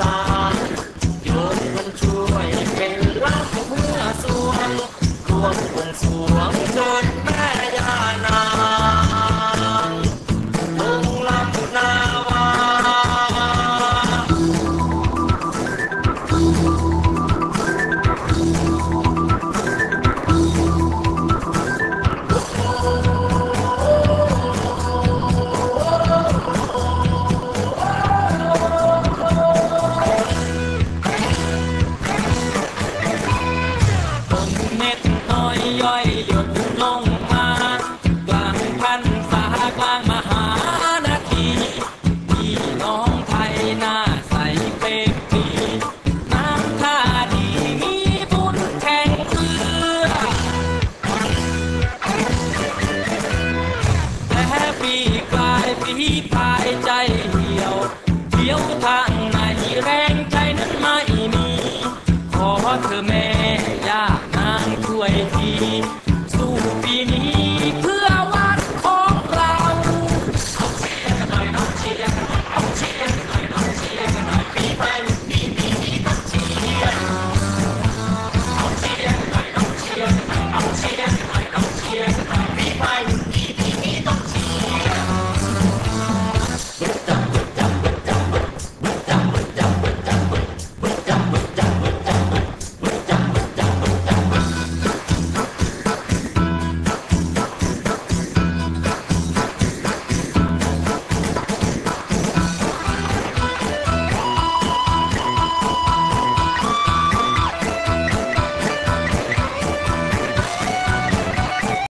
outside. เม็ดน้อยย่อยหยดลงมากลางพันษากลางมหานาทีพี่น้องไทยหน้าใสเป๊กปีน้ำท่าดีมีบุญแข่งเรือแต่ปีกลายปีพายใจเหี่ยวเที่ยวทางไหนแรงใจนั้นไม่มีขอเธอแม่ Haiti.